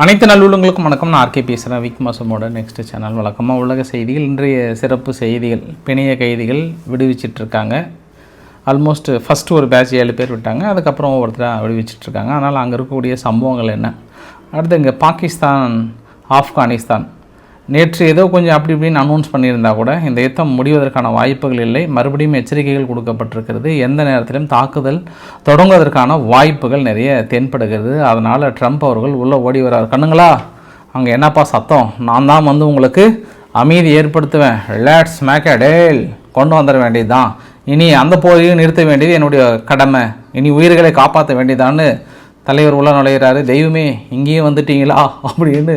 அனைத்து நல்லுள்ளங்களுக்கும் வணக்கம். நான் ஆர்கே பேசுகிறேன் விக் மாசமோட நெக்ஸ்ட் சேனல் வழக்கமாக உலக செய்திகள் இன்றைய சிறப்பு செய்திகள் பிணைய கைதிகள் விடுவிச்சிட்ருக்காங்க ஆல்மோஸ்ட் ஃபஸ்ட்டு ஒரு பேட்ச் ஏழு பேர் விட்டாங்க. அதுக்கப்புறம் ஒவ்வொருத்தராக விடுவிச்சிட்ருக்காங்க அதனால் அங்கே இருக்கக்கூடிய சம்பவங்கள் என்ன? அடுத்து இங்கே பாகிஸ்தான் ஆப்கானிஸ்தான் நேற்று ஏதோ கொஞ்சம் அப்படி இப்படின்னு அனௌன்ஸ் பண்ணியிருந்தா கூட இந்த யுத்தம் முடிவதற்கான வாய்ப்புகள் இல்லை. மறுபடியும் எச்சரிக்கைகள் கொடுக்கப்பட்டிருக்கிறது. எந்த நேரத்திலும் தாக்குதல் தொடங்குவதற்கான வாய்ப்புகள் நிறைய தென்படுகிறது. அதனால் ட்ரம்ப் அவர்கள் உள்ளே ஓடி வரார். கண்ணுங்களா அங்கே என்னப்பா சத்தம்? நான் தான் வந்து உங்களுக்கு அமைதி ஏற்படுத்துவேன். லேட்ஸ் மேக்கடேல் கொண்டு வந்துட வேண்டியதுதான். இனி அந்த போரையும் நிறுத்த வேண்டியது என்னுடைய கடமை. இனி உயிர்களை காப்பாற்ற வேண்டியதான்னு தலைவர் உள்ள நுழையிறாரு. தெய்வமே இங்கேயும் வந்துட்டீங்களா? அப்படின்னு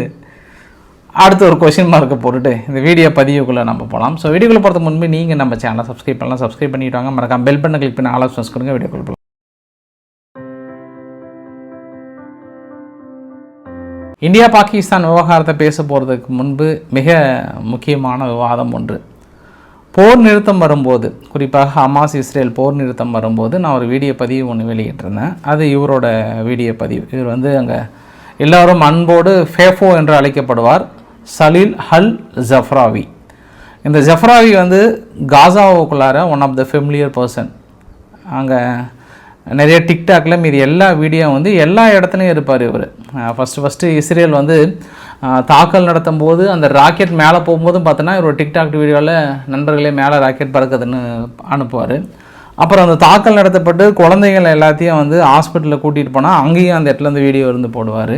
அடுத்து ஒரு கொஷின் மார்க்கை போட்டுட்டு இந்த வீடியோ பதிவுக்குள்ளே நம்ம போகலாம் ஸோ வீடியோக்குள்ளே போகிறதுக்கு முன்பு நீங்கள் நம்ம சேனலை சப்ஸ்கிரைப் பண்ணலாம். சப்ஸ்கிரைப் பண்ணிட்டாங்க மறக்காம பெல் பண்ண கிளிக் பண்ணி ஆல் ஆப்ஷன்ஸ் கொடுங்க. வீடியோக்குள்ள போகலாம் இந்தியா பாகிஸ்தான் விவகாரத்தை பேச போகிறதுக்கு முன்பு மிக முக்கியமான விவாதம் ஒன்று. போர் நிறுத்தம் வரும்போது குறிப்பாக ஹமாஸ் இஸ்ரேல் போர் நிறுத்தம் வரும்போது நான் ஒரு வீடியோ பதிவு ஒன்று வெளியிட்டிருந்தேன். அது இவரோட வீடியோ பதிவு. இவர் வந்து அங்கே எல்லாரும் அன்போடு ஃபேஃபோ என்று அழைக்கப்படுவார். சலீல் ஹல் ஜஃப்ராவி. இந்த ஜஃப்ராவி வந்து காசாவுக்குள்ளார one of the familiar person அங்கே நிறைய டிக்டாக்ல மீது எல்லா வீடியோ வந்து எல்லா இடத்துலையும் இருப்பார் இவர். ஃபஸ்ட்டு ஃபஸ்ட்டு இஸ்ரேல் வந்து தாக்கல் நடத்தும் போது அந்த ராக்கெட் மேலே போகும்போதும் பார்த்தோன்னா இவர் டிக்டாக் வீடியோவில் நண்பர்களே மேலே ராக்கெட் பறக்குதுன்னு அனுப்புவார். அப்புறம் அந்த தாக்கல் நடத்தப்பட்டு குழந்தைகள் எல்லாத்தையும் வந்து ஹாஸ்பிட்டலில் கூட்டிகிட்டு போனால் அங்கேயும் அந்த இடத்துல இருந்து வீடியோ இருந்து போடுவார்.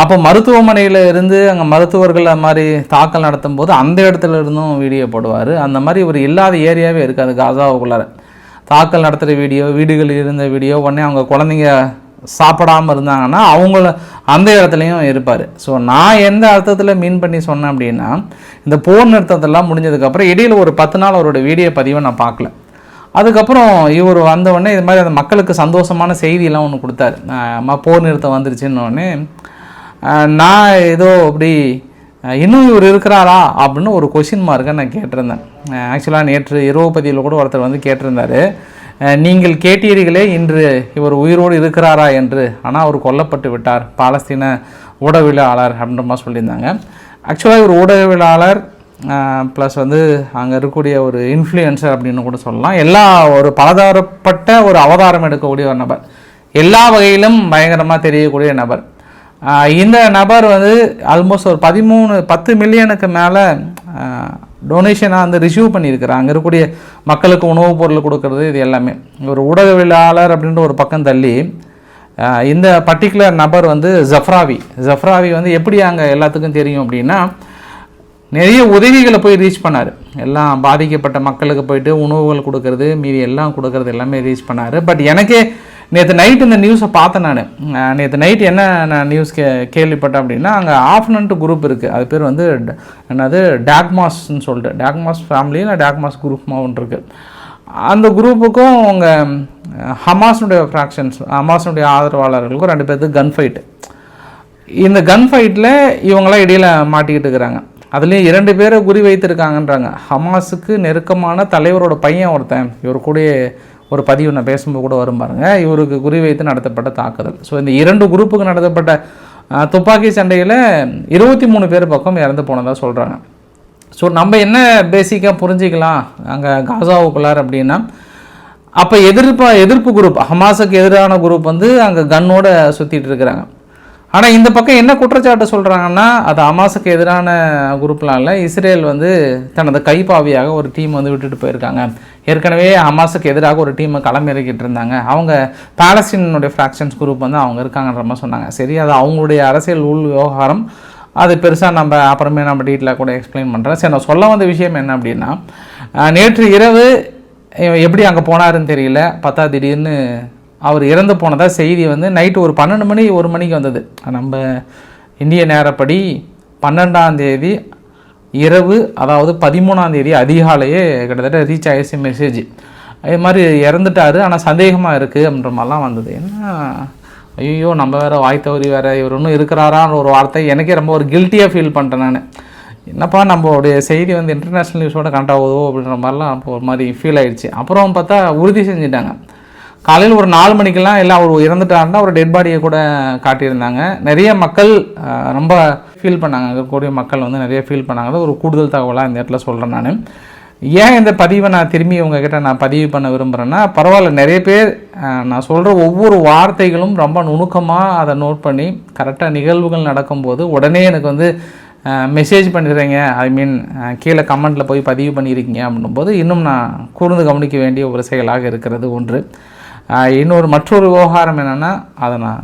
அப்போ மருத்துவமனையில் இருந்து அங்கே மருத்துவர்கள் மாதிரி தாக்கல் நடத்தும் போது அந்த இடத்துல இருந்தும் வீடியோ போடுவார். அந்த மாதிரி இவர் இல்லாத ஏரியாவே இருக்காது காசாவுக்குள்ளார. தாக்கல் நடத்துகிற வீடியோ வீடுகளில் இருந்த வீடியோ உடனே அவங்க குழந்தைங்க சாப்பிடாமல் இருந்தாங்கன்னா அவங்கள அந்த இடத்துலையும் இருப்பார். ஸோ நான் எந்த அர்த்தத்தில் மீன் பண்ணி சொன்னேன் அப்படின்னா இந்த போர் நிறுத்தத்தெல்லாம் முடிஞ்சதுக்கப்புறம் இடையில் ஒரு பத்து நாள் அவரோட வீடியோ பதிவை நான் பார்க்கல. அதுக்கப்புறம் இவர் வந்தவுடனே இது மாதிரி அந்த மக்களுக்கு சந்தோஷமான செய்தியெல்லாம் ஒன்று கொடுத்தாரு. அம்மா போர் நிறுத்தம் வந்துருச்சுன்னொடனே நான் ஏதோ அப்படி இன்னும் இவர் இருக்கிறாரா? அப்படின்னு ஒரு கொஷின் மார்க்கை நான் கேட்டிருந்தேன். ஆக்சுவலாக நேற்று இரவு பதியில் கூட ஒருத்தர் வந்து கேட்டிருந்தார். நீங்கள் கேட்டீர்களே இன்று இவர் உயிரோடு இருக்கிறாரா? என்று. ஆனால் அவர் கொல்லப்பட்டு விட்டார். பாலஸ்தீன ஊடகவியலாளர் அப்படின்ற மாதிரி சொல்லியிருந்தாங்க. ஆக்சுவலாக இவர் ஊடகவியலாளர் ப்ளஸ் வந்து அங்கே இருக்கக்கூடிய ஒரு இன்ஃப்ளூயன்சர் அப்படின்னு கூட சொல்லலாம். எல்லா ஒரு பலதரப்பட்ட ஒரு அவதாரம் எடுக்கக்கூடிய ஒரு நபர். எல்லா வகையிலும் பயங்கரமாக தெரியக்கூடிய நபர். இந்த நபர் வந்து ஆல்மோஸ்ட் ஒரு பதிமூணு பத்து மில்லியனுக்கு மேலே டொனேஷனாக வந்து ரிசீவ் பண்ணியிருக்கிறார். அங்கே இருக்கக்கூடிய மக்களுக்கு உணவுப் பொருள் கொடுக்கறது இது எல்லாமே. ஒரு ஊடகவியலாளர் அப்படின்ற ஒரு பக்கம் தள்ளி இந்த பர்டிகுலர் நபர் வந்து ஜஃப்ராவி. ஜஃப்ராவி வந்து எப்படி அங்கே எல்லாத்துக்கும் தெரியும் அப்படின்னா நிறைய உதவிகளை போய் ரீச் பண்ணார். எல்லாம் பாதிக்கப்பட்ட மக்களுக்கு போயிட்டு உணவுகள் கொடுக்கறது மீதி எல்லாம் கொடுக்கறது எல்லாமே ரீச் பண்ணார். பட் எனக்கே நேற்று நைட் இந்த நியூஸை பார்த்தேன் நான். நேற்று நைட் என்ன நான் நியூஸ் கே கேள்விப்பட்டேன் அப்படின்னா அங்கே ஆஃப்னன்ட்டு குரூப் இருக்குது அது பேர் வந்து ட- என்னது டாக்மாஸ்ன்னு சொல்லிட்டு. டாக்மாஸ் ஃபேமிலியில் டாக்மாஸ் குரூப்மா ஒன்று இருக்குது அந்த குரூப்புக்கும் அவங்க ஹமாஸ்னுடைய ஃப்ராக்ஷன்ஸ் ஹமாஸனுடைய ஆதரவாளர்களுக்கும் ரெண்டு பேர்த்துக்கு கன் ஃபைட்டு இந்த கன் ஃபைட்டில் இவங்களாம் இடையில மாட்டிக்கிட்டு இருக்கிறாங்க. அதுலேயும் இரண்டு பேரை குறி வைத்திருக்காங்கன்றாங்க. ஹமாஸுக்கு நெருக்கமான தலைவரோட பையன் ஒருத்தன். இவர் கூட ஒரு பதிவு நான் பேசும்போது கூட வரும் பாருங்க. இவருக்கு குறி வைத்து நடத்தப்பட்ட தாக்குதல். ஸோ இந்த இரண்டு குரூப்புக்கு நடத்தப்பட்ட துப்பாக்கி சண்டையில் இருபத்தி மூணு பேர் பக்கம் இறந்து போனதாக சொல்கிறாங்க ஸோ நம்ம என்ன பேசிக்காக புரிஞ்சிக்கலாம்? அங்கே காசாவுக்குள்ளார் அப்படின்னா அப்போ எதிர்ப்பா எதிர்ப்பு குரூப் ஹமாஸுக்கு எதிரான குரூப் வந்து அங்கே கன்னோட சுற்றிட்டு இருக்கிறாங்க. ஆனால் இந்த பக்கம் என்ன குற்றச்சாட்டு சொல்கிறாங்கன்னா அது அமாஸுக்கு எதிரான குரூப்லாம் இல்லை. இஸ்ரேல் வந்து தனது கைப்பாவியாக ஒரு டீம் வந்து விட்டுட்டு போயிருக்காங்க. ஏற்கனவே ஹமாஸுக்கு எதிராக ஒரு டீமை களமிறக்கிட்டு இருந்தாங்க. அவங்க பாலஸ்தீனுடைய ஃப்ராக்ஷன்ஸ் குரூப் வந்து அவங்க இருக்காங்கன்ற மாதிரி சொன்னாங்க. சரி அது அவங்களுடைய அரசியல் உள் விவகாரம். அது பெருசாக நம்ம அப்புறமே நம்ம டீட்டெயிலாக கூட எக்ஸ்பிளைன் பண்ணுறேன் சரி நான் சொல்ல வந்த விஷயம் என்ன அப்படின்னா நேற்று இரவு எப்படி அங்கே போனாருன்னு தெரியல. பார்த்தா திடீர்னு அவர் இறந்து போனதாக செய்தி வந்து நைட்டு ஒரு பன்னெண்டு மணி ஒரு மணிக்கு வந்தது. நம்ம இந்திய நேரப்படி பன்னெண்டாம் தேதி இரவு அதாவது பதிமூணாம் தேதி அதிகாலையே கிட்டத்தட்ட ரீச் ஆகிடுச்சு மெசேஜ் அதே மாதிரி இறந்துட்டாரு ஆனால் சந்தேகமாக இருக்குது அப்படின்ற மாதிரிலாம் வந்தது. என்ன? ஐயோ நம்ம வேற வாய் தவறி இவர் இன்னும் இருக்கிறாரான்ற ஒரு வார்த்தை எனக்கே ரொம்ப ஒரு கில்ட்டியாக ஃபீல் பண்ணிட்டேன் நான். என்னப்பா நம்மளுடைய செய்தி வந்து இன்டர்நேஷ்னல் நியூஸோட கனெக்ட் ஆகுதோ அப்படின்ற மாதிரிலாம் அப்போ ஒரு மாதிரி ஃபீல் ஆகிடுச்சு அப்புறம் பார்த்தா உறுதி செஞ்சுட்டாங்க. காலையில் ஒரு நாலு மணிக்கெல்லாம் எல்லாம் அவர் இறந்துட்டாருன்னா ஒரு டெட் பாடியை கூட காட்டியிருந்தாங்க. நிறைய மக்கள் ரொம்ப ஃபீல் பண்ணாங்க. இருக்கக்கூடிய மக்கள் வந்து நிறைய ஃபீல் பண்ணாங்க. ஒரு கூடுதல் தகவலாக இந்த இடத்துல சொல்கிறேன் நான். ஏன் இந்த பதிவை நான் திரும்பி உங்ககிட்ட நான் பதிவு பண்ண விரும்புகிறேன்னா பரவாயில்ல நிறைய பேர் நான் சொல்கிற ஒவ்வொரு வார்த்தைகளும் ரொம்ப நுணுக்கமாக அதை நோட் பண்ணி கரெக்டாக நிகழ்வுகள் நடக்கும்போது உடனே எனக்கு வந்து மெசேஜ் பண்ணிடுறீங்க. ஐ மீன் கீழே கமெண்ட்டில் போய் பதிவு பண்ணியிருக்கீங்க அப்படின்னும் போது இன்னும் நான் கூர்ந்து கவனிக்க வேண்டிய ஒரு செயலாக இருக்கிறது ஒன்று. இன்னொரு மற்றொரு விவகாரம் என்னென்னா அதை நான்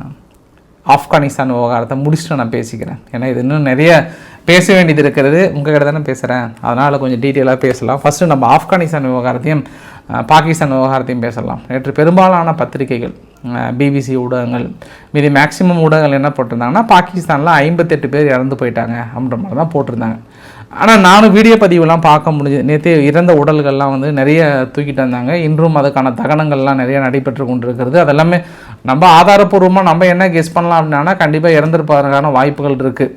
ஆப்கானிஸ்தான் விவகாரத்தை முடிச்சுட்டு நான் பேசிக்கிறேன். ஏன்னா இது இன்னும் நிறைய பேச வேண்டியது இருக்கிறது. உங்கள் கிட்ட தானே பேசுகிறேன் அதனால் கொஞ்சம் டீட்டெயிலாக பேசலாம். ஃபஸ்ட்டு நம்ம ஆப்கானிஸ்தான் விவகாரத்தையும் பாகிஸ்தான் விவகாரத்தையும் பேசலாம். நேற்று பெரும்பாலான பத்திரிகைகள் பிபிசி ஊடகங்கள் மீதி மேக்சிமம் ஊடகங்கள் என்ன போட்டிருந்தாங்கன்னா பாகிஸ்தானில் ஐம்பத்தெட்டு பேர் இறந்து போயிட்டாங்க அப்படின்ற மாதிரி தான் போட்டிருந்தாங்க. ஆனால் நானும் வீடியோ பதிவுலாம் பார்க்க முடிஞ்சது நேற்று இறந்த உடல்கள்லாம் வந்து நிறைய தூக்கிட்டு வந்தாங்க. இன்றும் அதுக்கான தகனங்கள்லாம் நிறைய நடைபெற்று கொண்டிருக்கிறது. அதெல்லாமே நம்ம ஆதாரப்பூர்வமாக நம்ம என்ன கெஸ் பண்ணலாம் அப்படின்னா கண்டிப்பாக இறந்துருப்பதற்கான வாய்ப்புகள் இருக்குது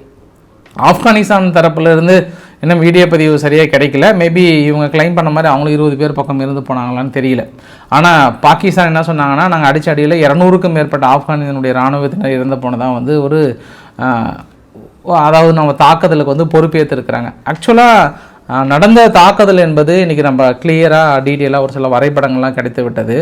ஆப்கானிஸ்தான் தரப்புலேருந்து இன்னும் வீடியோ பதிவு சரியாக கிடைக்கல. மேபி இவங்க கிளைம் பண்ண மாதிரி அவங்களும் இருபது பேர் பக்கம் இருந்து போனாங்களான்னு தெரியல. ஆனால் பாகிஸ்தான் என்ன சொன்னாங்கன்னா நாங்கள் அடிச்ச அடியில் இரநூறுக்கும் மேற்பட்ட ஆப்கானிஸ்தானுடைய இராணுவத்தினர் இறந்து போனதான் வந்து ஒரு அதாவது நம்ம தாக்குதலுக்கு வந்து பொறுப்பேற்றிருக்கிறாங்க ஆக்சுவலாக நடந்த தாக்குதல் என்பது இன்றைக்கி நம்ம கிளியராக டீட்டெயிலாக ஒரு சில வரைபடங்கள்லாம் கிடைத்து விட்டது.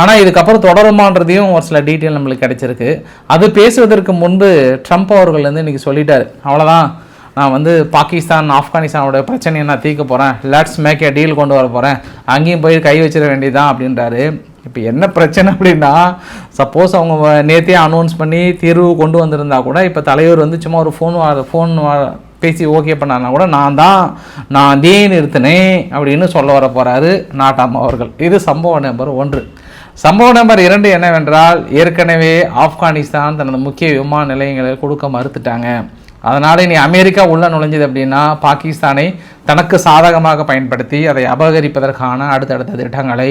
ஆனால் இதுக்கப்புறம் தொடருமான்றதையும் ஒரு சில டீட்டெயில் நம்மளுக்கு கிடைச்சிருக்கு. அது பேசுவதற்கு முன்பு ட்ரம்ப் அவர்கள் வந்து இன்றைக்கி சொல்லிட்டார். அவ்வளோதான் நான் வந்து பாகிஸ்தான் ஆப்கானிஸ்தானோட பிரச்சனையை நான் தீர்க்க போகிறேன் லேட்ஸ் மேக் டீல் கொண்டு வர போகிறேன் அங்கேயும் போய் கை வச்சிட வேண்டியதுதான் அப்படின்றாரு. இப்போ என்ன பிரச்சனை அப்படின்னா சப்போஸ் அவங்க நேற்றே அனௌன்ஸ் பண்ணி தீர்வு கொண்டு வந்திருந்தா கூட இப்போ தலைவர் வந்து சும்மா ஒரு ஃபோன் ஃபோன் பேசி ஓகே பண்ணாருன்னா கூட நான் தான் நான் தே நிறுத்தினேன் அப்படின்னு சொல்ல வர போகிறாரு நாட்டாம் அவர்கள். இது சம்பவ நம்பர் ஒன்று. சம்பவம் நம்பர் இரண்டு என்னவென்றால் ஏற்கனவே ஆப்கானிஸ்தான் தனது முக்கிய விமான நிலையங்களை கொடுக்க மறுத்துட்டாங்க. அதனால் இனி அமெரிக்கா உள்ளே நுழைஞ்சது அப்படின்னா பாகிஸ்தானை தனக்கு சாதகமாக பயன்படுத்தி அதை அபகரிப்பதற்கான அடுத்தடுத்த திட்டங்களை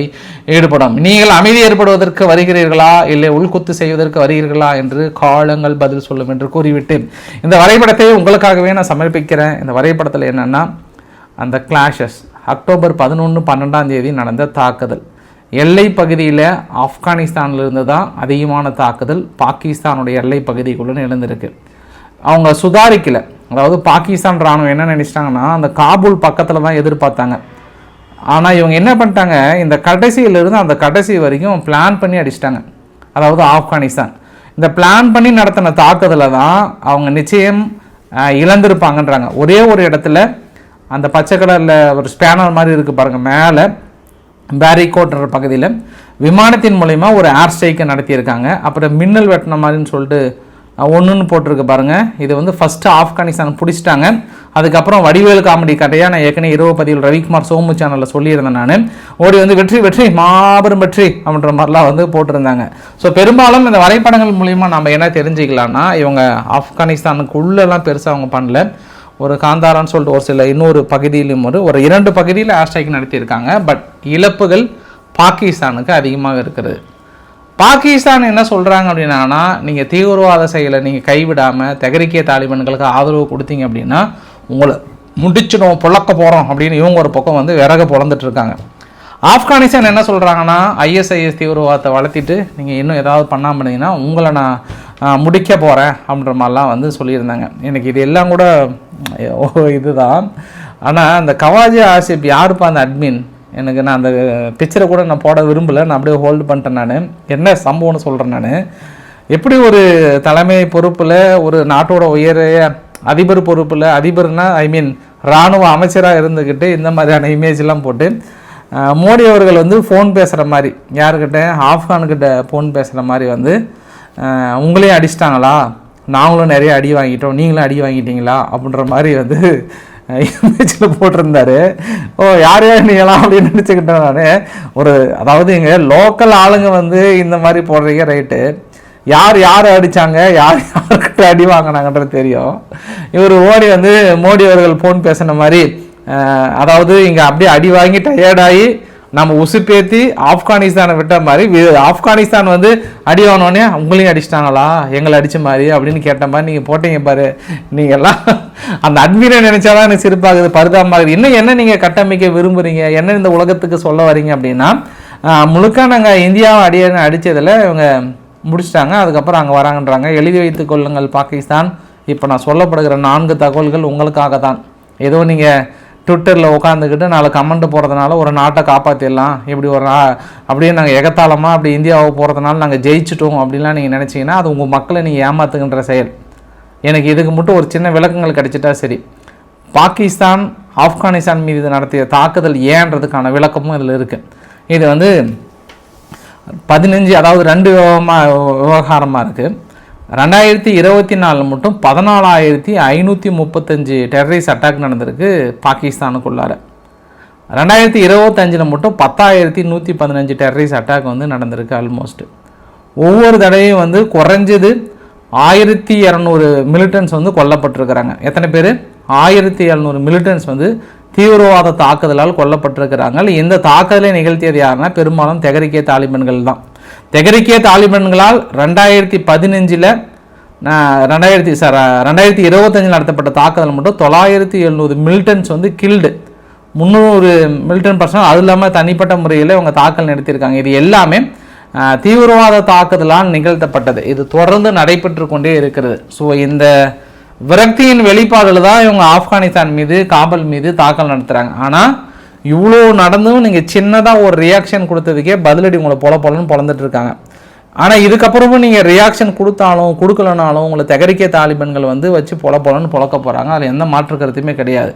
ஈடுபடும். நீங்கள் அமைதி ஏற்படுவதற்கு வருகிறீர்களா? இல்லை உள்குத்து செய்வதற்கு வருகிறீர்களா? என்று காலங்கள் பதில் சொல்லும் என்று கூறிவிட்டு. இந்த வரைபடத்தை உங்களுக்காகவே நான் சமர்ப்பிக்கிறேன். இந்த வரைபடத்தில் என்னென்னா அந்த கிளாஷஸ் அக்டோபர் பதினொன்று பன்னெண்டாம் தேதி நடந்த தாக்குதல். எல்லை பகுதியில் ஆப்கானிஸ்தானிலிருந்து தான் அதிகமான தாக்குதல் பாகிஸ்தானுடைய எல்லை பகுதிக்குள்ளே நிலந்திருக்கு அவங்க சுதாரிக்கலை. அதாவது பாகிஸ்தான் ராணுவம் என்ன நினச்சிட்டாங்கன்னா அந்த காபூல் பக்கத்தில் தான் எதிர்பார்த்தாங்க. ஆனால் இவங்க என்ன பண்ணிட்டாங்க இந்த கடைசியிலிருந்து அந்த கடைசி வரைக்கும் பிளான் பண்ணி அடிச்சிட்டாங்க. அதாவது ஆப்கானிஸ்தான். இந்த பிளான் பண்ணி நடத்தின தாக்குதலில் தான் அவங்க நிச்சயம் இழந்திருப்பாங்கன்றாங்க. ஒரே ஒரு இடத்துல அந்த பச்சை கலரில் ஒரு ஸ்பேனர் மாதிரி இருக்குது பாருங்கள் மேலே பேரிகோட்ன்ற பகுதியில். விமானத்தின் மூலயமா ஒரு ஏர் ஸ்ட்ரைக்கை நடத்தியிருக்காங்க. அப்புறம் மின்னல் வெட்டின மாதிரின்னு சொல்லிட்டு ஒன்றுன்னு போட்டிருக்கு பாருங்கள் இது வந்து ஃபஸ்ட்டு ஆப்கானிஸ்தான் பிடிச்சிட்டாங்க. அதுக்கப்புறம் வடிவேல் காமெடி கதையாக நான் ஏற்கனவே இரவு பதிவில் ரவிக்குமார் சோமு சேனலில் சொல்லியிருந்தேன் நான். ஓடி வந்து வெற்றி வெற்றி மாபெரும் வெற்றி அப்படின்ற மாதிரிலாம் வந்து போட்டிருந்தாங்க. ஸோ பெரும்பாலும் இந்த வரைபடங்கள் மூலிமா நம்ம என்ன தெரிஞ்சுக்கலாம்னா இவங்க ஆப்கானிஸ்தானுக்கு உள்ளெல்லாம் பெருசாக அவங்க பண்ணல. ஒரு காந்தாரான்னு சொல்லிட்டு ஒரு சில இன்னொரு பகுதியிலும் ஒரு ஒரு இரண்டு பகுதியில் ஆஸ்ட்ரைக் நடத்தியிருக்காங்க. பட் இழப்புகள் பாகிஸ்தானுக்கு அதிகமாக இருக்கிறது. பாகிஸ்தான் என்ன சொல்கிறாங்க அப்படின்னா நீங்கள் தீவிரவாத செயலை நீங்கள் கைவிடாமல் தெகரிக்கிய தாலிபான்களுக்கு ஆதரவு கொடுத்தீங்க அப்படின்னா உங்களை முடிச்சிடும் பொழக்க போகிறோம் அப்படின்னு இவங்க ஒரு பக்கம் வந்து விறக பிறந்துட்டுருக்காங்க ஆப்கானிஸ்தான் என்ன சொல்கிறாங்கன்னா ஐஎஸ்ஐஎஸ் தீவிரவாதத்தை வளர்த்திட்டு நீங்கள் இன்னும் ஏதாவது பண்ணாமல் இருந்தீங்கன்னா உங்களை நான் முடிக்க போகிறேன் அப்படின்ற மாதிரிலாம் வந்து சொல்லியிருந்தாங்க. எனக்கு இது எல்லாம் கூட ஓ இதுதான். ஆனால் அந்த கவாஜி ஆசிப் யாருப்பா அந்த அட்மின் எனக்கு நான் அந்த பிக்சரை கூட நான் போட விரும்பலை. நான் அப்படியே ஹோல்டு பண்ணிட்டேன் நான். என்ன சம்பவம்னு சொல்கிறேன் நான். எப்படி ஒரு தலைமை பொறுப்பில் ஒரு நாட்டோட உயரிய அதிபர் பொறுப்பில் அதிபர்னா ஐ மீன் இராணுவ அமைச்சராக இருந்துக்கிட்டு இந்த மாதிரியான இமேஜ்லாம் போட்டு மோடி அவர்கள் வந்து ஃபோன் பேசுகிற மாதிரி யாருக்கிட்ட ஆப்கான்கிட்ட ஃபோன் பேசுகிற மாதிரி வந்து உங்களையும் அடிச்சிட்டாங்களா? நாங்களும் நிறைய அடி வாங்கிட்டோம். நீங்களும் அடி வாங்கிட்டீங்களா? அப்படின்ற மாதிரி வந்து இமேஜில் போட்டிருந்தாரு. ஓ யார் யார் நீங்களாம் அப்படின்னு நினச்சிக்கிட்டேன் நான். ஒரு அதாவது இங்கே லோக்கல் ஆளுங்க வந்து இந்த மாதிரி போடுறீங்க ரைட்டு யார் யார் அடிச்சாங்க யார் யாருக்கிட்ட அடி வாங்கினாங்கன்றது தெரியும். இவர் ஓடி வந்து மோடி அவர்கள் ஃபோன் பேசின மாதிரி அதாவது இங்கே அப்படியே அடி வாங்கி டயர்டாகி நம்ம உசுப்பேற்றி ஆப்கானிஸ்தானை விட்ட மாதிரி வி- ஆப்கானிஸ்தான் வந்து அடி ஆனோடனே உங்களையும் அடிச்சிட்டாங்களா? எங்களை அடிச்ச மாதிரி அப்படின்னு கேட்ட மாதிரி நீங்கள் போட்டீங்க பாரு. நீங்கள் எல்லாம் அந்த அட்மீரை நினைச்சாதான் எனக்கு சிரிப்பாகுது பரிதாபமாகுது. இன்னும் என்ன நீங்கள் கட்டமைக்க விரும்புறீங்க? என்ன இந்த உலகத்துக்கு சொல்ல வரீங்க அப்படின்னா முழுக்க நாங்கள் இந்தியாவை அடிய அடித்ததில் இவங்க முடிச்சிட்டாங்க. அதுக்கப்புறம் அங்கே வராங்கன்றாங்க. எழுதி வைத்துக் கொள்ளுங்கள் பாகிஸ்தான். இப்போ நான் சொல்லப்படுகிற நான்கு தகவல்கள் உங்களுக்காக தான் ஏதோ நீங்கள் ட்விட்டரில் உட்காந்துக்கிட்டு நாலு கமெண்ட் போகிறதுனால ஒரு நாட்டை காப்பாற்றிடலாம் இப்படி ஒரு நா- அப்படியே நாங்கள் எகத்தாளமாக அப்படி இந்தியாவை போகிறதுனால நாங்கள் ஜெயிச்சிட்டோம் அப்படின்லாம் நீங்கள் நினச்சிங்கன்னா அது உங்கள் மக்களை நீங்கள் ஏமாத்துகின்ற செயல். எனக்கு இதுக்கு மட்டும் ஒரு சின்ன விளக்கங்கள் கிடைச்சிட்டா சரி. பாகிஸ்தான் ஆப்கானிஸ்தான் மீது நடத்திய தாக்குதல் ஏன்றதுக்கான விளக்கமும் இதில் இருக்குது இது வந்து பதினஞ்சு அதாவது ரெண்டு விவகாரமாக இருக்குது ரெண்டாயிரத்தி இருபத்தி நாலு மட்டும் பதினாலாயிரத்தி ஐநூற்றி முப்பத்தஞ்சு டெரரிஸ்ட் அட்டாக் நடந்திருக்கு பாகிஸ்தானுக்குள்ளார. ரெண்டாயிரத்தி இருபத்தஞ்சில் மட்டும் பத்தாயிரத்தி நூற்றி பதினஞ்சு டெரரிஸ்ட் அட்டாக் வந்து நடந்திருக்கு ஆல்மோஸ்ட் ஒவ்வொரு தடவையும் வந்து குறைஞ்சது ஆயிரத்தி இரநூறு மிலிட்டன்ஸ் வந்து கொல்லப்பட்டிருக்கிறாங்க. எத்தனை பேர்? ஆயிரத்தி இரநூறு மிலிட்டன்ஸ் வந்து தீவிரவாத தாக்குதலால் கொல்லப்பட்டிருக்கிறாங்க. இந்த தாக்குதலை நிகழ்த்தியது யாருன்னா பெரும்பாலும் தகரிக்கே தாலிபன்கள் தான். தெகரிக்கிய தாலிபன்களால் ரெண்டாயிரத்தி பதினஞ்சில் ரெண்டாயிரத்தி சார் ரெண்டாயிரத்தி இருபத்தஞ்சில் நடத்தப்பட்ட தாக்குதல் மட்டும் தொள்ளாயிரத்தி எழுநூறு மில்டன்ஸ் வந்து கில்டு முந்நூறு மிலிட்டன் பர்சன் அது இல்லாமல் தனிப்பட்ட முறையில் இவங்க தாக்கல் நடத்தியிருக்காங்க. இது எல்லாமே தீவிரவாத தாக்குதலால் நிகழ்த்தப்பட்டது. இது தொடர்ந்து நடைபெற்று கொண்டே இருக்கிறது. ஸோ இந்த விரக்தியின் வெளிப்பாடுல தான் இவங்க ஆப்கானிஸ்தான் மீது காபல் மீது தாக்கல் நடத்துகிறாங்க ஆனால் இவ்வளோ நடந்தும் நீங்கள் சின்னதாக ஒரு ரியாக்ஷன் கொடுத்ததுக்கே பதிலடி உங்களை பொல பொலன்னு பொழந்துட்டு இருக்காங்க. ஆனால் இதுக்கப்புறமும் நீங்கள் ரியாக்ஷன் கொடுத்தாலும் கொடுக்கலனாலும் உங்களை தகரிக்க தாலிபன்கள் வந்து வச்சு பொல பொலன்னு பொழக்க போகிறாங்க அதில் எந்த மாற்று கருத்துமே கிடையாது.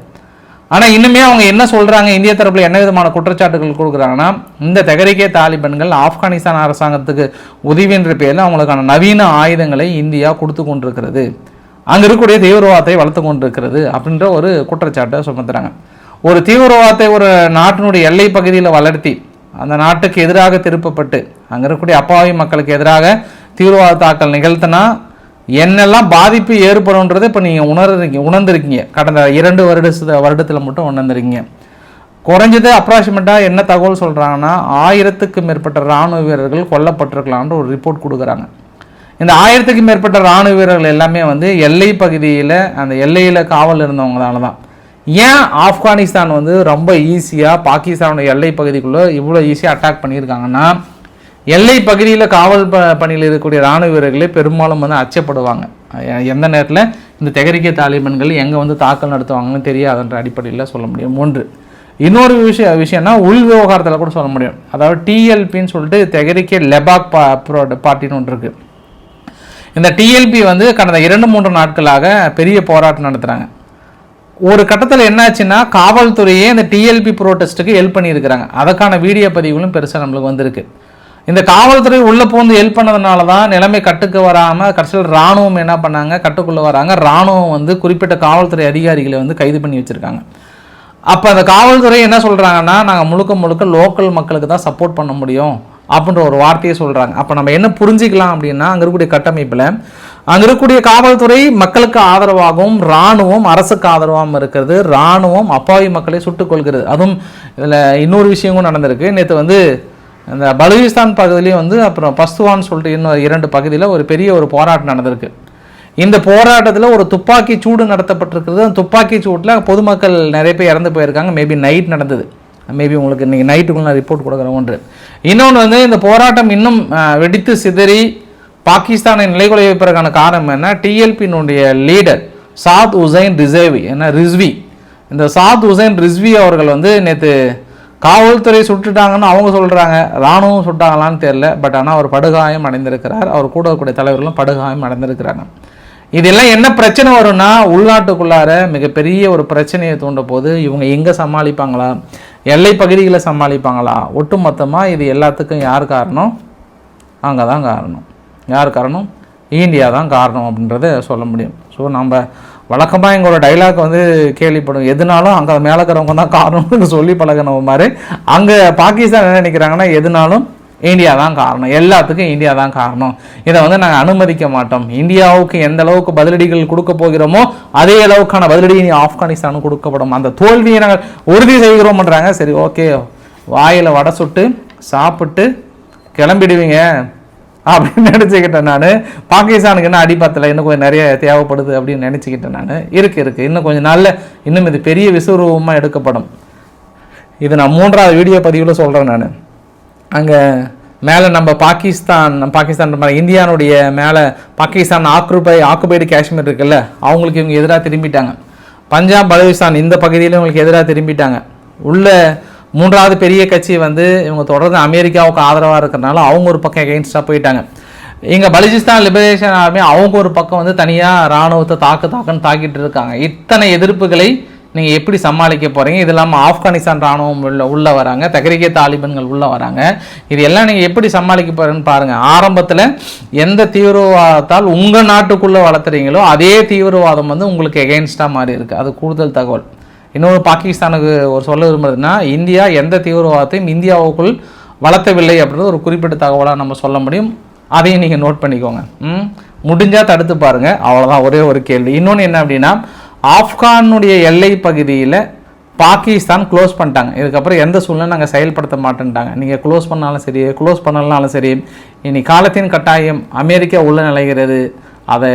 ஆனால் இன்னுமே அவங்க என்ன சொல்கிறாங்க இந்திய தரப்பில் என்ன விதமான குற்றச்சாட்டுகள் கொடுக்குறாங்கன்னா இந்த தகரிக்கே தாலிபன்கள் ஆப்கானிஸ்தான் அரசாங்கத்துக்கு உதவின்ற பேரில் அவங்களுக்கான நவீன ஆயுதங்களை இந்தியா கொடுத்து கொண்டிருக்கிறது. அங்கே இருக்கக்கூடிய தீவிரவாதத்தை வளர்த்து கொண்டிருக்கிறது அப்படின்ற ஒரு குற்றச்சாட்டை சுமத்துறாங்க. ஒரு தீவிரவாதத்தை ஒரு நாட்டினுடைய எல்லை பகுதியில் வளர்த்தி அந்த நாட்டுக்கு எதிராக திருப்பப்பட்டு அங்கே இருக்கக்கூடிய அப்பாவி மக்களுக்கு எதிராக தீவிரவாத தாக்கல் நிகழ்த்தினா என்னெல்லாம் பாதிப்பு ஏற்படும்ன்றதை இப்போ நீங்கள் உணர்றீங்க உணர்ந்துருக்கீங்க. கடந்த இரண்டு வருட வருடத்தில் மட்டும் உணர்ந்துருக்கீங்க. குறைஞ்சது அப்ராக்சிமேட்டாக என்ன தகவல் சொல்கிறாங்கன்னா ஆயிரத்துக்கு மேற்பட்ட இராணுவ வீரர்கள் கொல்லப்பட்டிருக்கலான்ற ஒரு ரிப்போர்ட் கொடுக்குறாங்க. இந்த ஆயிரத்துக்கு மேற்பட்ட இராணுவ வீரர்கள் எல்லாமே வந்து எல்லை பகுதியில் அந்த எல்லையில் காவல் இருந்தவங்களால தான் ஏன் ஆப்கானிஸ்தான் வந்து ரொம்ப ஈஸியாக பாகிஸ்தானோட எல்லை பகுதிக்குள்ளே இவ்வளோ ஈஸியாக அட்டாக் பண்ணியிருக்காங்கன்னா எல்லை பகுதியில் காவல் ப பணியில் இருக்கக்கூடிய இராணுவ வீரர்களே பெரும்பாலும் வந்து அச்சப்படுவாங்க. எந்த நேரத்தில்? இந்த தெகரிக்கை தாலிபன்கள் எங்கே வந்து தாக்கல் நடத்துவாங்கன்னு தெரியாதுன்ற அடிப்படையில் சொல்ல முடியும். ஒன்று. இன்னொரு விஷய விஷயம்னா உள் விவகாரத்தில் கூட சொல்ல முடியும். அதாவது டிஎல்பின்னு சொல்லிட்டு தெகரிக்க லெபாக் பா பார்ட்டின்னு ஒன்று இருக்குது இந்த டிஎல்பி வந்து கடந்த இரண்டு மூன்று நாட்களாக பெரிய போராட்டம் நடத்துகிறாங்க ஒரு கட்டத்தில் என்னாச்சுன்னா காவல்துறையே இந்த டிஎல்பி ப்ரோட்டஸ்ட்டுக்கு ஹெல்ப் பண்ணியிருக்கிறாங்க. அதற்கான வீடியோ பதிவுகளும் பெருசாக நம்மளுக்கு வந்திருக்கு. இந்த காவல்துறை உள்ளே போந்து ஹெல்ப் பண்ணதுனால தான் நிலைமை கட்டுக்கு வராமல் கடைசியில் இராணுவம் என்ன பண்ணாங்க கட்டுக்குள்ளே வராங்க. இராணுவம் வந்து குறிப்பிட்ட காவல்துறை அதிகாரிகளை வந்து கைது பண்ணி வச்சுருக்காங்க. அப்போ அந்த காவல்துறை என்ன சொல்கிறாங்கன்னா நாங்கள் முழுக்க முழுக்க லோக்கல் மக்களுக்கு தான் சப்போர்ட் பண்ண முடியும் அப்படின்ற ஒரு வார்த்தையை சொல்கிறாங்க அப்போ நம்ம என்ன புரிஞ்சிக்கலாம் அப்படின்னா அங்கே இருக்கக்கூடிய கட்டமைப்பில் அங்கே இருக்கக்கூடிய காவல்துறை மக்களுக்கு ஆதரவாகவும் இராணுவம் அரசுக்கு ஆதரவாகவும் இருக்கிறது. இராணுவம் அப்பாவி மக்களை சுட்டுக் கொள்கிறது அதுவும் இதில் இன்னொரு விஷயமும் நடந்திருக்கு. நேற்று வந்து இந்த பலுகிஸ்தான் பகுதியிலையும் வந்து அப்புறம் பஸ்துவான்னு சொல்லிட்டு இன்னும் இரண்டு பகுதியில் ஒரு பெரிய ஒரு போராட்டம் நடந்திருக்கு. இந்த போராட்டத்தில் ஒரு துப்பாக்கி சூடு நடத்தப்பட்டிருக்கிறது. அந்த துப்பாக்கி சூட்டில் பொதுமக்கள் நிறைய பேர் இறந்து போயிருக்காங்க. மேபி நைட் நடந்தது. மேபி உங்களுக்கு இன்றைக்கி நைட்டுக்குள்ள நான் ரிப்போர்ட் கொடுக்குற ஒன்று. இன்னொன்று வந்து இந்த போராட்டம் இன்னும் வெடித்து சிதறி பாகிஸ்தானை நிலைகுலை வைப்பதற்கான காரணம் என்ன? டிஎல்பியினுடைய லீடர் சாத் உசைன் ரிசேவி என்ன ரிஸ்வி. இந்த சாத் உசைன் ரிஸ்வி அவர்கள் வந்து நேற்று காவல்துறை சுட்டுட்டாங்கன்னு அவங்க சொல்கிறாங்க ராணுவம் சுட்டாங்களான்னு தெரில பட் ஆனால் அவர் படுகாயம் அடைந்திருக்கிறார். அவர் கூட இருக்கக்கூடிய தலைவர்களும் படுகாயம் அடைந்திருக்கிறாங்க. இதெல்லாம் என்ன பிரச்சனை வரும்னா உள்நாட்டுக்குள்ளார மிகப்பெரிய ஒரு பிரச்சனையை தூண்ட போது இவங்க எங்கே சமாளிப்பாங்களா? எல்லை பகுதிகளை சமாளிப்பாங்களா? ஒட்டுமொத்தமாக இது எல்லாத்துக்கும் யார் காரணம்? அங்கே தான் காரணம். யார் காரணம்? இந்தியா தான் காரணம் அப்படின்றத சொல்ல முடியும். ஸோ நம்ம வழக்கமாக எங்களோட டைலாக் வந்து கேள்விப்படும். எதுனாலும் அங்கே மேலே இருக்கிறவங்க தான் காரணம்னு சொல்லி பழகின மாதிரி அங்கே பாகிஸ்தான் என்ன நினைக்கிறாங்கன்னா எதுனாலும் இந்தியா தான் காரணம். எல்லாத்துக்கும் இந்தியா தான் காரணம். இதை வந்து நாங்கள் அனுமதிக்க மாட்டோம். இந்தியாவுக்கு எந்த அளவுக்கு பதிலடிகள் கொடுக்க போகிறோமோ அதே அளவுக்கான பதிலடி இனி ஆப்கானிஸ்தானும் கொடுக்கப்படும். அந்த தோல்வியை நாங்கள் உறுதி செய்கிறோம்ன்றாங்க. சரி ஓகே வாயில் வடை சுட்டு சாப்பிட்டு கிளம்பிடுவீங்க. அப்படின்னு நினச்சிக்கிட்டேன் நான். பாகிஸ்தானுக்கு என்ன அடிப்பத்தில் இன்னும் கொஞ்சம் நிறைய தேவைப்படுது அப்படின்னு நினச்சிக்கிட்டேன் நான். இருக்கு இருக்கு. இன்னும் கொஞ்சம் நாளில் இன்னும் இது பெரிய விஸ்வரூபமாக எடுக்கப்படும். இது நான் மூன்றாவது வீடியோ பதிவில் சொல்கிறேன் நான். அங்கே மேலே நம்ம பாகிஸ்தான் பாகிஸ்தான் மேலே இந்தியானுடைய மேலே பாகிஸ்தான் ஆக்குபை ஆக்குபைடு காஷ்மீர் இருக்குல்ல அவங்களுக்கு இவங்க எதிராக திரும்பிட்டாங்க. பஞ்சாப் பலுவிஸ்தான் இந்த பகுதியில் இவங்களுக்கு எதிராக திரும்பிட்டாங்க. உள்ள மூன்றாவது பெரிய கட்சி வந்து இவங்க தொடர்ந்து அமெரிக்காவுக்கு ஆதரவாக இருக்கிறனால அவங்க ஒரு பக்கம் எகெயின்ஸ்டாக போயிட்டாங்க. இங்கே பலிஜிஸ்தான் லிபரேஷன் ஆர்மி அவங்க ஒரு பக்கம் வந்து தனியாக ராணுவத்தை தாக்கு தாக்குன்னு தாக்கிட்டு இருக்காங்க. இத்தனை எதிர்ப்புகளை நீங்கள் எப்படி சமாளிக்க போகிறீங்க இது இல்லாமல் ஆப்கானிஸ்தான் ராணுவம் உள்ள உள்ளே வராங்க. தகரிகே தாலிபன்கள் உள்ளே வராங்க. இது எல்லாம் நீங்கள் எப்படி சமாளிக்க போகிறேன்னு பாருங்கள் ஆரம்பத்தில் எந்த தீவிரவாதத்தால் உங்கள் நாட்டுக்குள்ளே வளர்த்துறீங்களோ அதே தீவிரவாதம் வந்து உங்களுக்கு எகெயின்ஸ்டாக மாறி இருக்குது அது கூடுதல் தகவல். இன்னொரு பாகிஸ்தானுக்கு ஒரு சொல்ல விரும்புறதுன்னா இந்தியா எந்த தீவிரவாதத்தையும் இந்தியாவுக்குள் வளர்த்தவில்லை அப்படின்றது ஒரு குறிப்பிட்ட தகவலாக நம்ம சொல்ல முடியும். அதையும் நீங்கள் நோட் பண்ணிக்கோங்க. முடிஞ்சால் தடுத்து பாருங்கள் அவ்வளோதான் ஒரே ஒரு கேள்வி. இன்னொன்று என்ன அப்படின்னா ஆப்கானுடைய எல்லை பகுதியில் பாகிஸ்தான் க்ளோஸ் பண்ணிட்டாங்க. இதுக்கப்புறம் எந்த சூழ்நிலை நாங்கள் செயல்படுத்த மாட்டேன்ட்டாங்க. நீங்கள் க்ளோஸ் பண்ணாலும் சரி க்ளோஸ் பண்ணலனாலும் சரி இனி காலத்தின் கட்டாயம் அமெரிக்கா உள்ள நிலைகிறது. அதை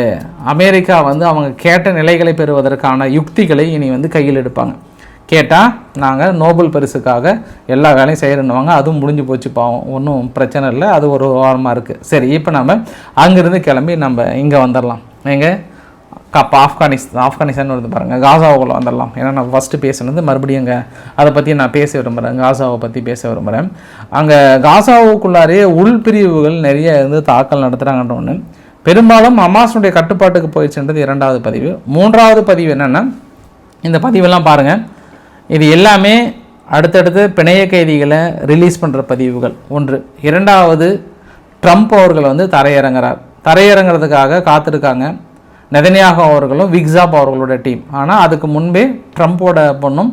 அமெரிக்கா வந்து அவங்க கேட்ட நிலைகளை பெறுவதற்கான யுக்திகளை இனி வந்து கையில் எடுப்பாங்க. கேட்டால் நாங்கள் நோபல் பரிசுக்காக எல்லா வேலையும் செய்கிறேன்னுவாங்க அதுவும் முடிஞ்சு போச்சு பாவம். ஒன்றும் பிரச்சனை இல்லை. அது ஒரு வாரமாக இருக்குது சரி இப்போ நம்ம அங்கேருந்து கிளம்பி நம்ம இங்கே வந்துடலாம் எங்கே? கப் ஆப்கானிஸ்தான் ஆப்கானிஸ்தான் வருது பாருங்கள் காசாவுக்குள்ள வந்துடலாம் ஏன்னா நான் ஃபஸ்ட்டு பேசுனது மறுபடியும் அங்கே. அதை பற்றி நான் பேச விரும்புகிறேன் காசாவை பற்றி பேச விரும்புகிறேன் அங்கே காசாவுக்குள்ளாரே உள்பிரிவுகள் நிறைய வந்து தாக்கல் நடத்துகிறாங்கன்ற ஒன்று பெரும்பாலும் அமாஸுடைய கட்டுப்பாட்டுக்கு போயிடுச்சுன்றது இரண்டாவது பதிவு. மூன்றாவது பதிவு என்னென்னா இந்த பதிவெல்லாம் பாருங்கள் இது எல்லாமே அடுத்தடுத்து பிணைய கைதிகளை ரிலீஸ் பண்ணுற பதிவுகள். ஒன்று. இரண்டாவது ட்ரம்ப் அவர்கள் வந்து தரையிறங்குறார். தரையிறங்குறதுக்காக காத்திருக்காங்க. நெதனியாக அவர்களும் விக்ஸாப் அவர்களோட டீம். ஆனால் அதுக்கு முன்பே ட்ரம்ப்போட பொண்ணும்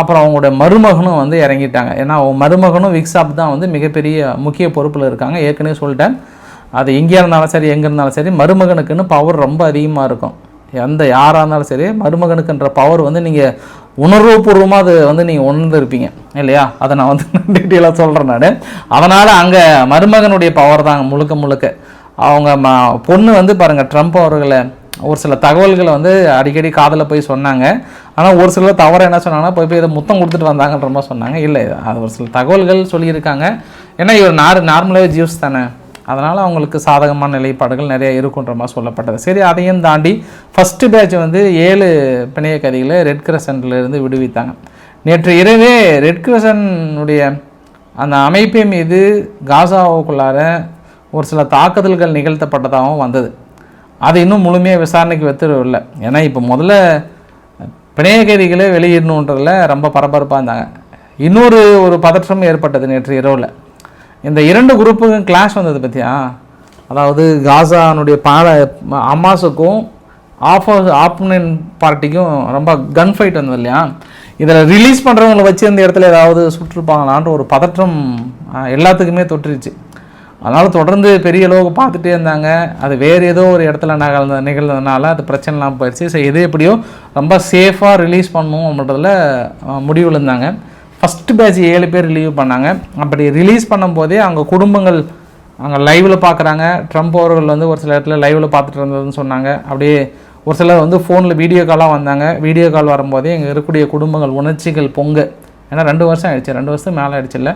அப்புறம் அவங்களோட மருமகனும் வந்து இறங்கிட்டாங்க. ஏன்னா அவங்க மருமகனும் விக்ஸாப் தான் வந்து மிகப்பெரிய முக்கிய பொறுப்பில் இருக்காங்க. ஏற்கனவே சொல்லிட்டேன். அது எங்கேயா இருந்தாலும் சரி எங்கே இருந்தாலும் சரி மருமகனுக்குன்னு பவர் ரொம்ப அதிகமாக இருக்கும். எந்த யாராக இருந்தாலும் சரி மருமகனுக்குன்ற பவர் வந்து நீங்கள் உணர்வுபூர்வமாக அது வந்து நீங்கள் உணர்ந்துருப்பீங்க. இல்லையா? அதை நான் வந்து டீட்டெயிலாக சொல்கிறேன் நான். அதனால் அங்கே மருமகனுடைய பவர் தாங்க முழுக்க முழுக்க. அவங்க ம பொண்ணு வந்து பாருங்கள் ட்ரம்ப் அவர்களை ஒரு சில தகவல்களை வந்து அடிக்கடி காதில் போய் சொன்னாங்க. ஆனால் ஒரு சில தவறு என்ன சொன்னாங்கன்னா போய் போய் இதை முத்தம் கொடுத்துட்டு வந்தாங்கன்ற மாதிரி சொன்னாங்க. இல்லை அது ஒரு சில தகவல்கள் சொல்லியிருக்காங்க. ஏன்னா இவர் நார் நார்மலாகவே ஜியூஸ் தானே. அதனால் அவங்களுக்கு சாதகமான நிலைப்பாடுகள் நிறைய இருக்குன்ற மாதிரி சொல்லப்பட்டது. சரி அதையும் தாண்டி ஃபஸ்ட்டு பேட்ச் வந்து ஏழு பிணைய கைதிகளை ரெட் கிரசன்ட்லேருந்து விடுவித்தாங்க. நேற்று இரவே ரெட் கிரசனுடைய அந்த அமைப்பை மீது காசாவுக்குள்ளார ஒரு சில தாக்குதல்கள் நிகழ்த்தப்பட்டதாகவும் வந்தது. அது இன்னும் முழுமையாக விசாரணைக்கு வெத்துறவில்லை ஏன்னா இப்போ முதல்ல பிணைய கைதிகளே வெளியிடணுன்றதுல ரொம்ப பரபரப்பாக இருந்தாங்க. இன்னொரு ஒரு பதற்றம் ஏற்பட்டது நேற்று இரவில். இந்த இரண்டு குரூப்புக்கும் கிளாஷ் வந்தது பற்றியா அதாவது காசானுடைய பால அமாஸுக்கும் ஆஃப் ஆப்போனன்ட் பார்ட்டிக்கும் ரொம்ப கன் ஃபைட் வந்தது இல்லையா? இதில் ரிலீஸ் பண்ணுறவங்கள வச்சு இந்த இடத்துல ஏதாவது சுட்டிருப்பாங்களான்ற ஒரு பதற்றம் எல்லாத்துக்குமே தொற்றுச்சு அதனால் தொடர்ந்து பெரிய அளவுக்கு பார்த்துட்டே இருந்தாங்க. அது வேறு ஏதோ ஒரு இடத்துல நகழ்ந்த நிகழ்ந்ததுனால அது பிரச்சனைலாம் போயிடுச்சு ஸோ எது எப்படியோ ரொம்ப சேஃபாக ரிலீஸ் பண்ணணும் அப்படின்றதுல முடிவு இருந்தாங்க ஃபஸ்ட்டு பேட்ச் ஏழு பேர் ரிலீவ் பண்ணாங்க. அப்படி ரிலீஸ் பண்ணும்போதே அவங்க குடும்பங்கள் அங்கே லைவில் பார்க்குறாங்க ட்ரம்ப் அவர்கள் வந்து ஒரு சில இடத்துல லைவில் பார்த்துட்டு இருந்ததுன்னு சொன்னாங்க. அப்படியே ஒரு சிலர் வந்து ஃபோனில் வீடியோ காலாக வந்தாங்க. வீடியோ கால் வரும்போதே இங்கே இருக்கக்கூடிய குடும்பங்கள் உணர்ச்சிகள் பொங்க. ஏன்னா ரெண்டு வருஷம் ஆயிடுச்சு. ரெண்டு வருஷம் மேலே ஆயிடுச்சுல்ல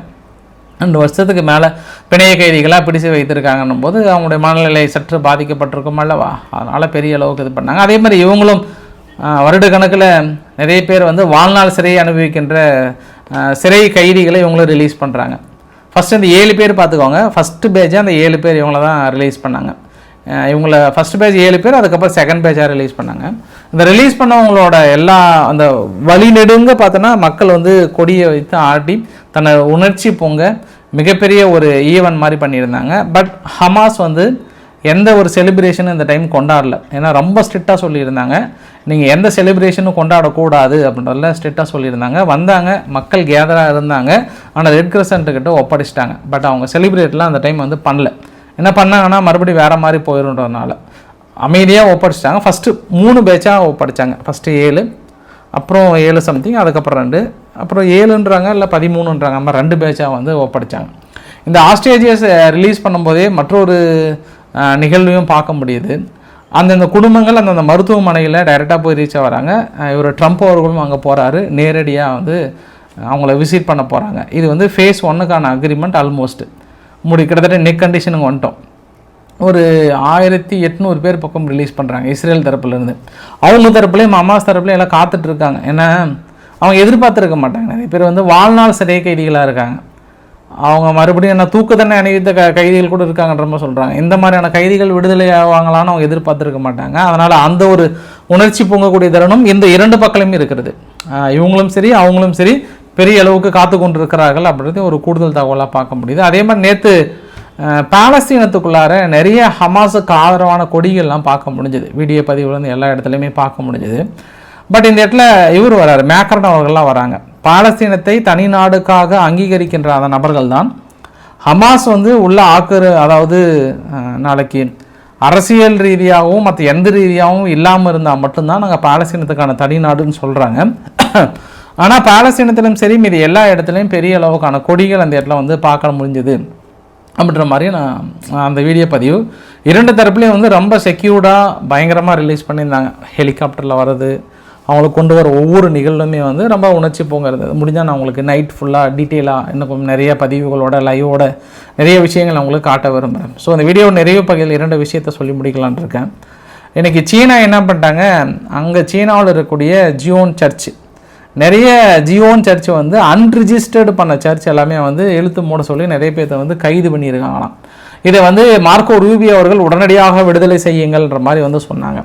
ரெண்டு வருஷத்துக்கு மேலே பிணைய கைதிகளாக பிடிச்சு வைத்திருக்காங்கன்னும் போது அவங்களுடைய மனநிலை சற்று பாதிக்கப்பட்டிருக்கும் அல்லவா அதனால் பெரிய அளவுக்கு இது பண்ணாங்க. அதே மாதிரி இவங்களும் வருட கணக்கில் நிறைய பேர் வந்து வாழ்நாள் சிறையை அனுபவிக்கின்ற சிறை கைதிகளை இவங்களும் ரிலீஸ் பண்ணுறாங்க ஃபஸ்ட்டு இந்த ஏழு பேர் பார்த்துக்கோங்க. ஃபஸ்ட்டு பேஜாக அந்த ஏழு பேர் இவங்கள தான் ரிலீஸ் பண்ணாங்க. இவங்கள ஃபஸ்ட் பேஜ் ஏழு பேர் அதுக்கப்புறம் செகண்ட் பேஜாக ரிலீஸ் பண்ணாங்க. இந்த ரிலீஸ் பண்ணவங்களோட எல்லா அந்த வழி நெடுங்க பார்த்தோன்னா மக்கள் வந்து கொடியை வைத்து ஆட்டி தன்னை உணர்ச்சி பொங்க மிகப்பெரிய ஒரு ஈவெண்ட் மாதிரி பண்ணியிருந்தாங்க. பட் ஹமாஸ் வந்து எந்த ஒரு செலிப்ரேஷனும் இந்த டைம் கொண்டாடல. ஏன்னா ரொம்ப ஸ்ட்ரிக்டாக சொல்லியிருந்தாங்க. நீங்கள் எந்த செலிப்ரேஷனும் கொண்டாடக்கூடாது அப்படின்றதுல ஸ்ட்ரிக்டாக சொல்லியிருந்தாங்க. வந்தாங்க மக்கள் கேதராக இருந்தாங்க. ஆனால் ரெட் கிரசன்ட்டுக்கிட்ட ஒப்படைச்சிட்டாங்க. பட் அவங்க செலிப்ரேட்லாம் அந்த டைம் வந்து பண்ணல. என்ன பண்ணாங்கன்னா மறுபடியும் வேறு மாதிரி போயிடும்ன்றதுனால அமைதியாக ஒப்படைச்சிட்டாங்க. ஃபஸ்ட்டு மூணு பேட்சாக ஒப்படைச்சாங்க. ஃபஸ்ட்டு ஏழு அப்புறம் ஏழு சம்திங் அதுக்கப்புறம் ரெண்டு அப்புறம் ஏழுன்றாங்க இல்லை பதிமூணுன்றாங்க. நம்ம ரெண்டு பேட்சாக வந்து ஒப்படைச்சாங்க. இந்த ஆஸ்ட்ரேஜியஸை ரிலீஸ் பண்ணும்போதே மற்றொரு நிகழ்வையும் பார்க்க முடியுது. அந்தந்த குடும்பங்கள் அந்தந்த மருத்துவமனையில் டைரெக்டாக போய் ரீச் ஆகிறாங்க இவர் ட்ரம்ப் அவர்களும் அங்கே போகிறாரு நேரடியாக வந்து அவங்கள விசிட் பண்ண போகிறாங்க இது வந்து ஃபேஸ் ஒன்னுக்கான அக்ரிமெண்ட் ஆல்மோஸ்ட் முடி கிட்டத்தட்ட நெக் கண்டிஷனுக்கு வந்துட்டோம். ஒரு ஆயிரத்தி எட்நூறு பேர் பக்கம் ரிலீஸ் பண்ணுறாங்க இஸ்ரேல் தரப்புலேருந்து அவங்க தரப்புலேயும் அம்மாஸ் தரப்புலையும் எல்லாம் காத்துட்ருக்காங்க ஏன்னா அவங்க எதிர்பார்த்துருக்க மாட்டாங்க. நிறைய பேர் வந்து வாழ்நாள் சிறை கைதிகளாக இருக்காங்க. அவங்க மறுபடியும் என்ன தூக்கு தண்டனை அணிவித்த க கைதிகள் கூட இருக்காங்கன்ற மாதிரி சொல்கிறாங்க இந்த மாதிரியான கைதிகள் விடுதலை ஆவாங்களான்னு அவங்க எதிர்பார்த்துருக்க மாட்டாங்க. அதனால் அந்த ஒரு உணர்ச்சி பொங்கக்கூடிய தருணம் இந்த இரண்டு பக்கலையுமே இருக்கிறது. இவங்களும் சரி அவங்களும் சரி பெரிய அளவுக்கு காத்து கொண்டிருக்கிறார்கள் அப்படின்றது ஒரு கூடுதல் தகவலாக பார்க்க முடியுது. அதே மாதிரி நேற்று பாலஸ்தீனத்துக்குள்ளார நிறைய ஹமாஸுக்கு ஆதரவான கொடிகள்லாம் பார்க்க முடிஞ்சது. வீடியோ பதிவுலேருந்து எல்லா இடத்துலையுமே பார்க்க முடிஞ்சது. பட் இந்த இடத்துல இவர் வராரு. மேக்கரன் அவர்கள்லாம் வராங்க. பாலஸ்தீனத்தை தனி நாடுக்காக அங்கீகரிக்கின்ற அந்த நபர்கள் தான் ஹமாஸ் வந்து உள்ள ஆக்கிர அதாவது நாளைக்கு அரசியல் ரீதியாகவும் மற்ற எந்த ரீதியாகவும் இல்லாமல் இருந்தால் மட்டும்தான் நாங்கள் பாலஸ்தீனத்துக்கான தனி நாடுன்னு சொல்கிறாங்க ஆனால் பாலஸ்தீனத்திலும் சரி மீதி எல்லா இடத்துலையும் பெரிய அளவுக்கான கொடிகள் அந்த இடத்துல வந்து பார்க்க முடிஞ்சது. அப்படின்ற மாதிரி நான் அந்த வீடியோ பதிவு. இரண்டு தரப்புலையும் வந்து ரொம்ப செக்யூர்டாக பயங்கரமாக ரிலீஸ் பண்ணியிருந்தாங்க. ஹெலிகாப்டரில் வர்றது அவங்களுக்கு கொண்டு வர ஒவ்வொரு நிகழ்வுமே வந்து ரொம்ப உணர்ச்சி போங்க இருந்தது. முடிஞ்சால் நான் உங்களுக்கு நைட் ஃபுல்லாக டீட்டெயிலாக இன்னும் நிறைய பதிவுகளோட லைவோட நிறைய விஷயங்கள் நான் உங்களுக்கு காட்ட விரும்புகிறேன் ஸோ அந்த வீடியோ நிறைவு பகுதியில் இரண்டு விஷயத்தை சொல்லி முடிக்கலான் இருக்கேன். இன்றைக்கி சீனா என்ன பண்ணிட்டாங்க? அங்கே சீனாவில் இருக்கக்கூடிய ஜியோன் சர்ச். நிறைய ஜியோன் சர்ச் வந்து அன்ரிஜிஸ்டர்டு பண்ண சர்ச் எல்லாமே வந்து எழுத்து மூட சொல்லி நிறைய பேர்த்த வந்து கைது பண்ணியிருக்காங்களாம். இதை வந்து மார்க்கோ ரூபி அவர்கள் உடனடியாக விடுதலை செய்யுங்கள்ன்ற மாதிரி வந்து சொன்னாங்க.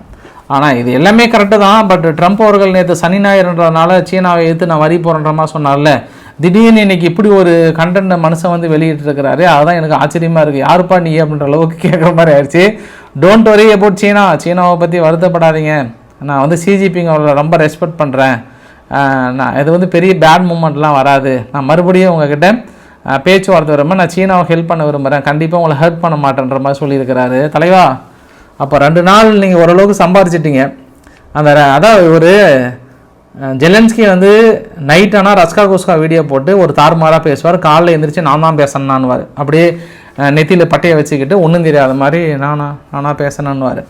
ஆனால் இது எல்லாமே கரெக்டு தான். பட் ட்ரம்ப் அவர்கள் நேற்று சனி ஞாயிறுன்றதுனால சீனாவை எதிர்த்து நான் வரி போகிறன்ற மாதிரி சொன்னார்ல. திடீர்னு இன்னைக்கு இப்படி ஒரு கண்டென்ட் மனுஷன் வந்து வெளியிட்டிருக்கிறாரு. அதுதான் எனக்கு ஆச்சரியமாக இருக்குது யாருப்பா நீ அப்படின்ற அளவுக்கு கேட்குற மாதிரி ஆயிடுச்சு. டோன்ட் வரி அபவுட் சீனா. சீனாவை பற்றி வருத்தப்படாதீங்க. நான் வந்து சிஜிபிங் அவர்களை ரொம்ப ரெஸ்பெக்ட் பண்ணுறேன் நான் இது வந்து பெரிய பேட் மூமெண்ட்லாம் வராது. நான் மறுபடியும் உங்ககிட்ட பேச்சுவார்த்தை விரும்ப நான் சீனாவை ஹெல்ப் பண்ண விரும்புகிறேன் கண்டிப்பாக உங்களை ஹெல்ப் பண்ண மாட்டேன்ற மாதிரி சொல்லியிருக்கிறாரு. தலைவா அப்போ ரெண்டு நாள் நீங்கள் ஓரளவுக்கு சம்பாதிச்சிட்டிங்க அந்த ர- அதான் ஒரு ஜெலன்ஸ்கி வந்து நைட் ஆனால் ரஸ்கா குஸ்கா வீடியோ போட்டு ஒரு தாறுமாறாக பேசுவார். காலைல எழுந்திரிச்சு நான் தான் பேசணுன்னான்வார் அப்படியே நெத்தியில் பட்டையை வச்சுக்கிட்டு ஒன்றும் தெரியாத மாதிரி நானா நானா பேசணுன்னுவார்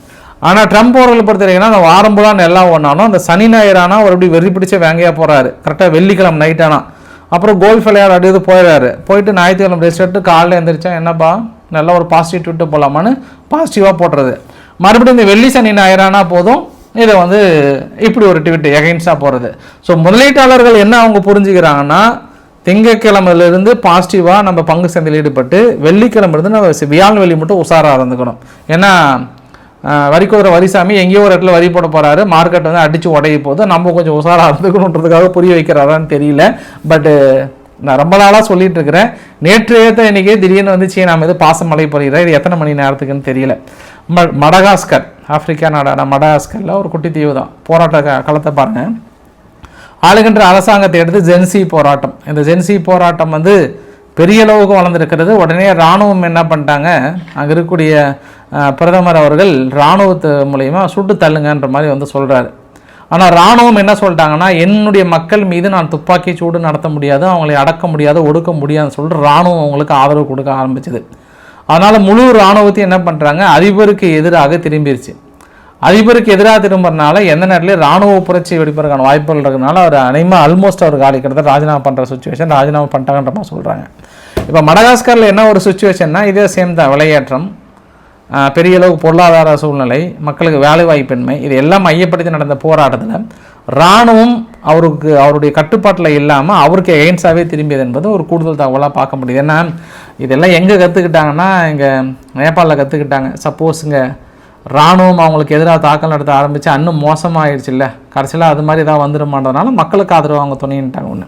ஆனால் ட்ரம்ப் அவர்களை பொறுத்த வரைக்கும் அந்த வாரம் புலான் எல்லாம் ஒன்றாலும் அந்த சனி ஞாயிறானா ஒரு அப்படி வெறி பிடிச்ச வேங்கையாக போகிறாரு கரெக்டாக வெள்ளிக்கிழமை நைட் ஆனால் அப்புறம் கோல்ஃப் விளையாட அப்படியே போயிடுறாரு. போயிட்டு ஞாயிற்றுக்கிழமை ரெஸ்ட் எடுத்து காலையில் எந்திரிச்சா என்னப்பா நல்லா ஒரு பாசிட்டிவ் ட்விட்டு போகலாமான்னு பாசிட்டிவாக போட்டுறது. மறுபடியும் இந்த வெள்ளி சனி ஞாயிறானா போதும். இதை வந்து இப்படி ஒரு ட்விட் எகைன்ஸ்டாக போகிறது ஸோ முதலீட்டாளர்கள் என்ன அவங்க புரிஞ்சுக்கிறாங்கன்னா திங்கக்கிழமையிலிருந்து பாசிட்டிவாக நம்ம பங்கு சந்தையில் ஈடுபட்டு வெள்ளிக்கிழமலேருந்து நம்ம வியாழ் வியாழன் வெள்ளி மட்டும் உஷாராக இருந்துக்கணும் ஏன்னா ஆஹ், வரிக்கோர வரிசாமி எங்கேயோ ஒரு இடத்துல வரி போட போகிறாரு மார்க்கெட் வந்து அடித்து உடைய போது நம்ம கொஞ்சம் உஷாராக இருந்துக்கணுன்றதுக்காக புரிய வைக்கிறாரான்னு தெரியல. பட்டு நான் ரொம்ப நாளாக சொல்லிட்டு இருக்கிறேன். நேற்று ஏற்ற இன்னைக்கு திடீர்னு வந்து சீனா மீது பாசமழை பொழிகிறார் இது எத்தனை மணி நேரத்துக்குன்னு தெரியல. ம- மடகாஸ்கர் ஆப்பிரிக்கா நாடான மடகாஸ்கரில் ஒரு குட்டி தீவு தான். போராட்ட க- களத்தை பாருங்கள் ஆளுகின்ற அரசாங்கத்தை எடுத்து ஜென்சி போராட்டம். இந்த ஜென்சி போராட்டம் வந்து பெரிய அளவுக்கு வளர்ந்துருக்கிறது. உடனே இராணுவம் என்ன பண்ணிட்டாங்க? அங்கே இருக்கக்கூடிய பிரதமர் அவர்கள் இராணுவத்து மூலயமா சுட்டு தள்ளுங்கன்ற மாதிரி வந்து சொல்கிறாரு ஆனால் இராணுவம் என்ன சொல்லிட்டாங்கன்னா என்னுடைய மக்கள் மீது நான் துப்பாக்கி சூடு நடத்த முடியாது அவங்களை அடக்க முடியாது ஒடுக்க முடியாதுன்னு சொல்லிட்டு இராணுவம் அவங்களுக்கு ஆதரவு கொடுக்க ஆரம்பிச்சது. அதனால் முழு இராணுவத்தையும் என்ன பண்ணுறாங்க அதிபருக்கு எதிராக திரும்பிடுச்சு அதிபருக்கு எதிராக திரும்புறதுனால எந்த நேரத்துலையும் இராணுவ புரட்சி வெடிப்பதற்கான வாய்ப்புகள் இருக்கிறதுனால அவர் அனைமா ஆல்மோஸ்ட் அவர் காலி கிட்டத்தட்ட ராஜினாமா பண்ணுற சுச்சுவேஷன் ராஜினாமா பண்ணிட்டாங்கன்ற மாதிரி சொல்கிறாங்க இப்போ மடகாஸ்கரில் என்ன ஒரு சுச்சுவேஷன்னா இதே சேம் தான் விளையாட்டம் பெரிய அளவு பொருளாதார சூழ்நிலை மக்களுக்கு வேலை வாய்ப்பின்மை இது எல்லாம் மையப்படுத்தி நடந்த போராட்டத்தில் இராணுவம் அவருக்கு அவருடைய கட்டுப்பாட்டில் இல்லாமல் அவருக்கு எகென்ஸ்டாகவே திரும்பியது என்பது ஒரு கூடுதல் தகவலாக பார்க்க முடியுது. ஏன்னா இதெல்லாம் எங்கே கற்றுக்கிட்டாங்கன்னா இங்கே நேபாளில் கற்றுக்கிட்டாங்க சப்போஸுங்க இராணுவம் அவங்களுக்கு எதிராக தாக்கல் நடத்த ஆரம்பித்து இன்னும் மோசமாகிடுச்சு இல்லை கடைசியில் அது மாதிரி ஏதாவது வந்துருமான்றதுனால மக்களுக்கு ஆதரவு அவங்க துணைன்ட்டாங்க ஒன்று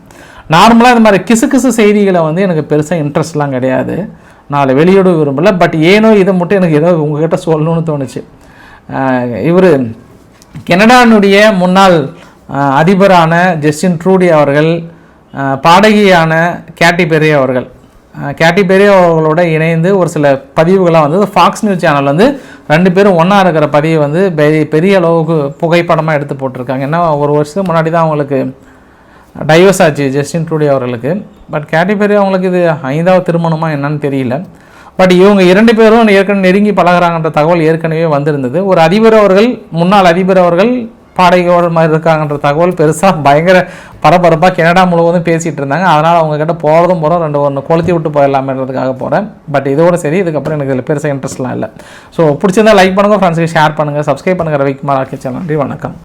நார்மலாக இது மாதிரி கிசு கிசு செய்திகளை வந்து எனக்கு பெருசாக இன்ட்ரெஸ்ட்லாம் கிடையாது. நாளை வெளியிட விரும்பலை. பட் ஏனோ இதை மட்டும் எனக்கு ஏதோ உங்ககிட்ட சொல்லணும்னு தோணுச்சு. இவர் கனடானுடைய முன்னாள் அதிபரான ஜஸ்டின் ட்ரூடி அவர்கள் பாடகியான கேட்டி பெரிய அவர்கள். கேட்டி பெரிய அவர்களோட இணைந்து ஒரு சில பதிவுகள்லாம் வந்து ஃபாக்ஸ் நியூஸ் சேனல் வந்து ரெண்டு பேரும் ஒன்றா இருக்கிற பதிவை வந்து பெரிய பெரிய அளவுக்கு புகைப்படமாக எடுத்து போட்டிருக்காங்க. ஏன்னா ஒரு வருஷத்துக்கு முன்னாடி தான் அவங்களுக்கு டைவர்ஸ் ஆச்சு ஜஸ்டின் ட்ரூடி அவர்களுக்கு. பட் கேட்டிபெரி அவங்களுக்கு இது ஐந்தாவது திருமணமா என்னன்னு தெரியல. பட் இவங்க இரண்டு பேரும் ஏற்கனவே நெருங்கி பழகுறாங்கன்ற தகவல் ஏற்கனவே வந்திருந்தது. ஒரு அதிபர் அவர்கள் முன்னாள் அதிபர் அவர்கள் பாடகையோடு மாதிரி இருக்காங்கன்ற தகவல் பெருசாக பயங்கர பரபரப்பாக கனடா முழுவதும் பேசிகிட்டு இருந்தாங்க. அதனால் அவங்க கிட்ட போகிறதும் போகிறோம் ரெண்டு ஒன்று கொளுத்தி விட்டு போயிடலாமேன்றதுக்காக போகிறேன் பட் இதோட சரி இதுக்கப்புறம் எனக்கு இதில் பெருசாக இன்ட்ரெஸ்ட்லாம் இல்லை. ஸோ பிடிச்சிருந்தால் லைக் பண்ணுங்கள் ஃப்ரெண்ட்ஸுக்கு ஷேர் பண்ணுங்கள் சப்ஸ்கிரைப் பண்ணுங்கள் ரவிக்குமார் ஆக்கி சேனல் நன்றி வணக்கம்.